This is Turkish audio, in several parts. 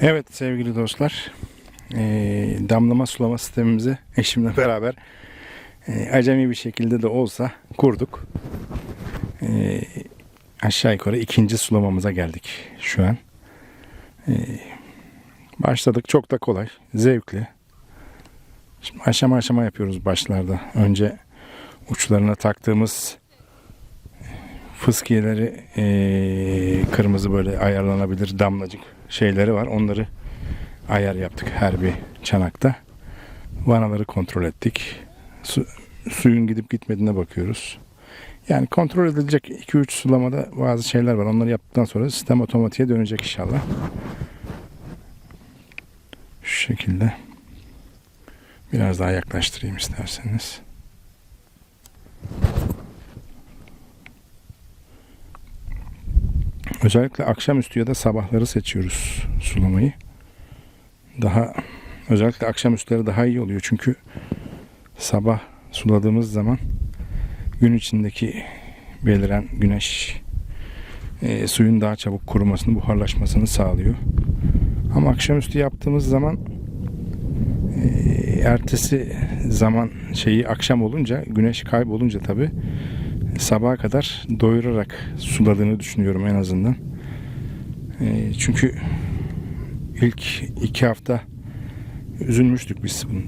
Evet sevgili dostlar, eee, damlama sulama sistemimizi eşimle beraber eee, acemi bir şekilde de olsa kurduk. Eee, aşağı yukarı ikinci sulamamıza geldik şu an. Eee, başladık çok da kolay, zevkli. Şimdi aşama aşama yapıyoruz başlarda. Önce uçlarına taktığımız fıskiyeleri kırmızı böyle ayarlanabilir damlacık şeyleri var. Onları ayar yaptık her bir çanakta. Vanaları kontrol ettik. Su, suyun gidip gitmediğine bakıyoruz. Yani kontrol edilecek 2-3 sulamada bazı şeyler var. Onları yaptıktan sonra sistem otomatiğe dönecek inşallah. Şu şekilde. Biraz daha yaklaştırayım isterseniz. Özellikle akşamüstü ya da sabahları seçiyoruz sulamayı. Daha özellikle akşamüstleri daha iyi oluyor çünkü sabah suladığımız zaman gün içindeki beliren güneş e, suyun daha çabuk kurumasını, buharlaşmasını sağlıyor. Ama akşamüstü yaptığımız zaman e, ertesi zaman şeyi akşam olunca, güneş kaybolunca tabi sabaha kadar doyurarak suladığını düşünüyorum en azından. E, çünkü ilk iki hafta üzülmüştük biz bunun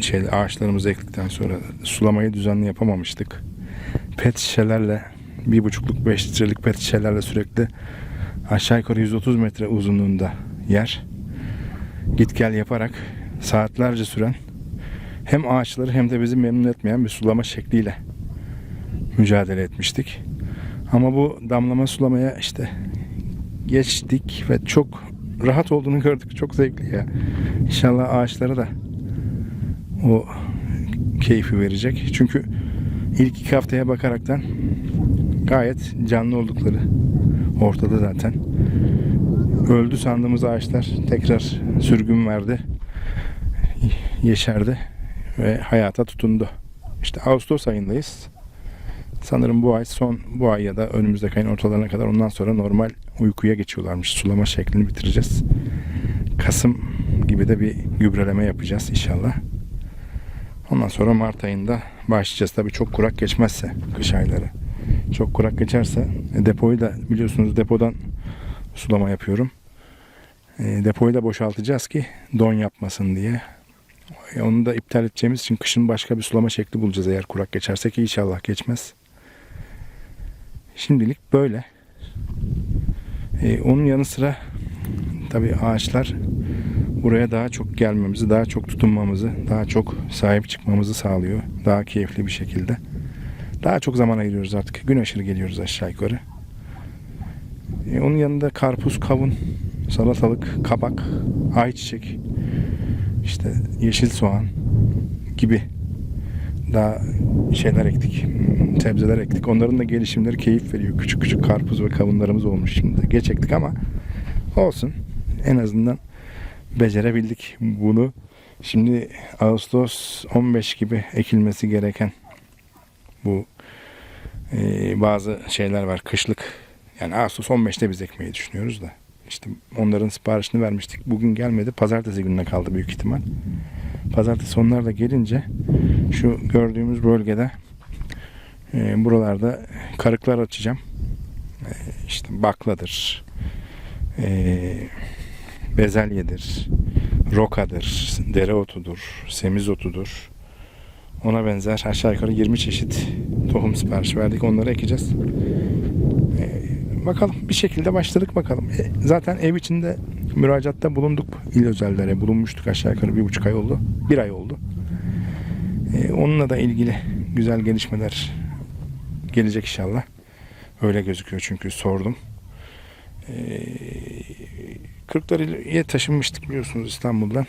şey, ağaçlarımızı ektikten sonra sulamayı düzenli yapamamıştık. Pet şişelerle bir buçukluk beş litrelik pet şişelerle sürekli aşağı yukarı 130 metre uzunluğunda yer git gel yaparak saatlerce süren hem ağaçları hem de bizi memnun etmeyen bir sulama şekliyle mücadele etmiştik. Ama bu damlama sulamaya işte geçtik ve çok rahat olduğunu gördük. Çok zevkli ya. İnşallah ağaçlara da o keyfi verecek. Çünkü ilk iki haftaya bakaraktan gayet canlı oldukları ortada zaten. Öldü sandığımız ağaçlar tekrar sürgün verdi. Yeşerdi ve hayata tutundu. İşte Ağustos ayındayız. Sanırım bu ay son bu ay ya da önümüzdeki ayın ortalarına kadar ondan sonra normal uykuya geçiyorlarmış. Sulama şeklini bitireceğiz. Kasım gibi de bir gübreleme yapacağız inşallah. Ondan sonra Mart ayında başlayacağız. Tabii çok kurak geçmezse kış ayları. Çok kurak geçerse e, depoyu da biliyorsunuz depodan sulama yapıyorum. E, depoyu da boşaltacağız ki don yapmasın diye. E, onu da iptal edeceğimiz için kışın başka bir sulama şekli bulacağız eğer kurak geçerse ki inşallah geçmez. Şimdilik böyle. Ee, onun yanı sıra tabii ağaçlar buraya daha çok gelmemizi, daha çok tutunmamızı, daha çok sahip çıkmamızı sağlıyor. Daha keyifli bir şekilde. Daha çok zaman ayırıyoruz artık. Gün aşırı geliyoruz aşağı yukarı. Ee, onun yanında karpuz, kavun, salatalık, kabak, ayçiçek, işte yeşil soğan gibi daha şeyler ektik. Sebzeler ektik. Onların da gelişimleri keyif veriyor. Küçük küçük karpuz ve kavunlarımız olmuş şimdi. Geç ektik ama olsun. En azından becerebildik bunu. Şimdi Ağustos 15 gibi ekilmesi gereken bu e, bazı şeyler var. Kışlık yani Ağustos 15'te biz ekmeyi düşünüyoruz da. İşte onların siparişini vermiştik. Bugün gelmedi. Pazartesi gününe kaldı büyük ihtimal. Pazartesi onlar da gelince şu gördüğümüz bölgede e, buralarda karıklar açacağım. E, işte bakladır, e, bezelyedir, rokadır, dereotudur, semizotudur. Ona benzer aşağı yukarı 20 çeşit tohum sipariş verdik. Onları ekeceğiz. Bakalım bir şekilde başladık bakalım. E, zaten ev içinde müracaatta bulunduk. İl özellere bulunmuştuk aşağı yukarı bir buçuk ay oldu. Bir ay oldu. E, onunla da ilgili güzel gelişmeler gelecek inşallah. Öyle gözüküyor çünkü sordum. E, Kırklareli'ye taşınmıştık biliyorsunuz İstanbul'dan.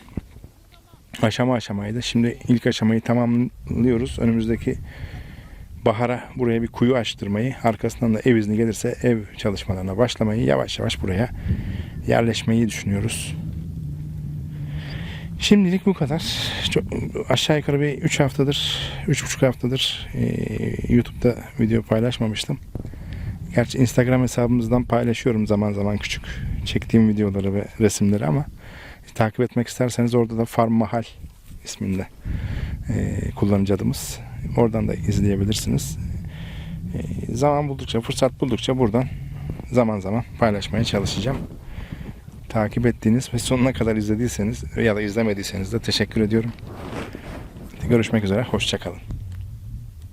Aşama aşamaydı. Şimdi ilk aşamayı tamamlıyoruz. Önümüzdeki bahara buraya bir kuyu açtırmayı, arkasından da ev izni gelirse ev çalışmalarına başlamayı, yavaş yavaş buraya yerleşmeyi düşünüyoruz. Şimdilik bu kadar. Çok, aşağı yukarı bir 3 haftadır, 3,5 haftadır e, YouTube'da video paylaşmamıştım. Gerçi Instagram hesabımızdan paylaşıyorum zaman zaman küçük çektiğim videoları ve resimleri ama takip etmek isterseniz orada da Farm Mahal isminde e, kullanıcı adımız. Oradan da izleyebilirsiniz. E, zaman buldukça, fırsat buldukça buradan zaman zaman paylaşmaya çalışacağım. Takip ettiğiniz ve sonuna kadar izlediyseniz ya da izlemediyseniz de teşekkür ediyorum. Görüşmek üzere, hoşçakalın.